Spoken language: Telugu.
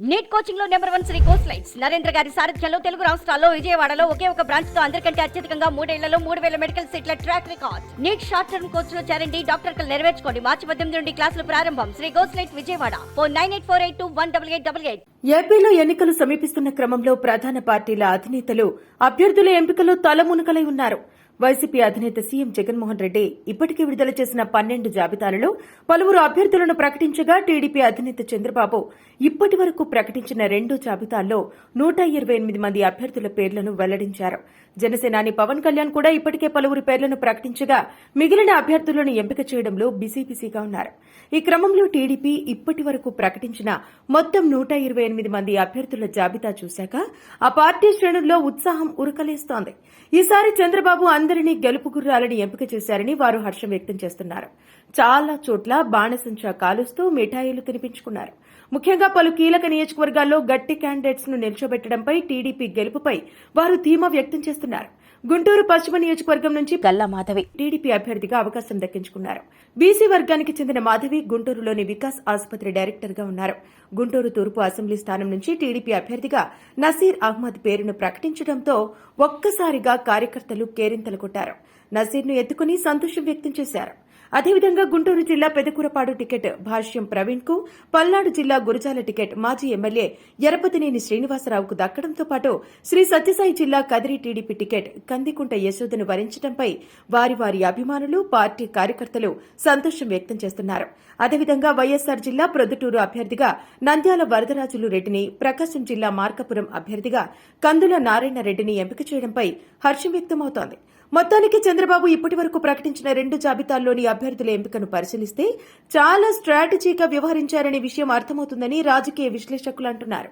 Neat కోచింగ్లో number one Sri course lights. Narendra గారి సారథ్యంలో తెలుగు రాష్ట్రాల్లో విజయవాడలో ఒకే ఒక బ్రాంచ్తో అందరికంటే అత్యధికంగా మూడేళ్ళలో మూడు వేల మెడికల్ సీట్ల track record. NEET short term కోర్స్లో చేరండి డాక్టర్ కలు నెరవేర్చుకోండి. మార్చి పద్దెనిమిది నుండి క్లాసులు ప్రారంభం. Sri course light Vijayawada. Four nine eight four eight two one double eight double eight. ఏపీలో ఎన్నికలు సమీపిస్తున్న క్రమంలో ప్రధాన పార్టీల అధినేతలు అభ్యర్థుల ఎంపికలో తలమునకలై ఉన్నారు. వైసీపీ అధినేత సీఎం జగన్మోహన్ రెడ్డి ఇప్పటికే విడుదల చేసిన పన్నెండు జాబితాలలో పలువురు అభ్యర్థులను ప్రకటించగా టీడీపీ అధినేత చంద్రబాబు ఇప్పటి వరకు ప్రకటించిన రెండు జాబితాల్లో నూట ఇరవై ఎనిమిది మంది అభ్యర్థుల పేర్లను వెల్లడించారు. జనసేనాని పవన్ కళ్యాణ్ కూడా ఇప్పటికే పలువురు పేర్లను ప్రకటించగా మిగిలిన అభ్యర్థులను ఎంపిక చేయడంలో బిజీ బిజీగా ఉన్నారు. ఈ క్రమంలో టీడీపీ ఇప్పటి వరకు ప్రకటించిన మొత్తం నూట ఇరవై ఎనిమిది మంది అభ్యర్థుల జాబితా చూశాక ఆ పార్టీ శ్రేణుల్లో ఉత్సాహం ఉరకలేస్తోంది. ఈసారి చంద్రబాబు అందరినీ గెలుపు గుర్రాలని ఎంపిక చేశారని వారు హర్షం వ్యక్తం చేస్తున్నారు. చాలా చోట్ల బాణసంచా కాలుస్తూ మిఠాయిలు తినిపించుకున్నారు. ముఖ్యంగా పలు కీలక నియోజకవర్గాల్లో గట్టి క్యాండిడేట్స్ను నిల్చోబెట్టడంపై టీడీపీ గెలుపుపై వారు ధీమా వ్యక్తం చేస్తున్నారు. గుంటూరు పశ్చిమ నియోజకవర్గం నుంచి గల్లా మాధవి. టీడీపీ అభ్యర్థిగా అవకాశం దక్కించుకున్నారు. బీసీ వర్గానికి చెందిన మాధవి గుంటూరులోని వికాస్ ఆసుపత్రి డైరెక్టర్గా ఉన్నారు. గుంటూరు తూర్పు అసెంబ్లీ స్థానం నుంచి టీడీపీ అభ్యర్థిగా నసీర్ అహ్మద్ పేరును ప్రకటించడంతో ఒక్కసారిగా కార్యకర్తలు కేరింతలు కొట్టారు నసీర్ను ఎత్తుకుని సంతోషం వ్యక్తం చేశారు. అదేవిధంగా గుంటూరు జిల్లా పెదకూరపాడు టికెట్ భాష్యం ప్రవీణ్కు పల్నాడు జిల్లా గురజాల టికెట్ మాజీ ఎమ్మెల్యే ఎరపతినేని శ్రీనివాసరావుకు దక్కడంతో పాటు శ్రీ సత్యసాయి జిల్లా కదిరి టీడీపీ టికెట్ కందికుంట యశోదను వరించడంపై వారి వారి అభిమానులు పార్టీ కార్యకర్తలు సంతోషం వ్యక్తం చేస్తున్నారు. అదేవిధంగా వైఎస్సార్ జిల్లా ప్రొద్దుటూరు అభ్యర్థిగా నంద్యాల వరదరాజులు రెడ్డిని ప్రకాశం జిల్లా మార్కాపురం అభ్యర్థిగా కందుల నారాయణ రెడ్డిని ఎంపిక చేయడంపై హర్షం వ్యక్తమవుతోంది. మొత్తానికి చంద్రబాబు ఇప్పటి వరకు ప్రకటించిన రెండు జాబితాల్లోని అభ్యర్థుల ఎంపికను పరిశీలిస్తే చాలా స్ట్రాటజీగా వ్యవహరించారనే విషయం అర్థమవుతుందని రాజకీయ విశ్లేషకులు అంటున్నారు.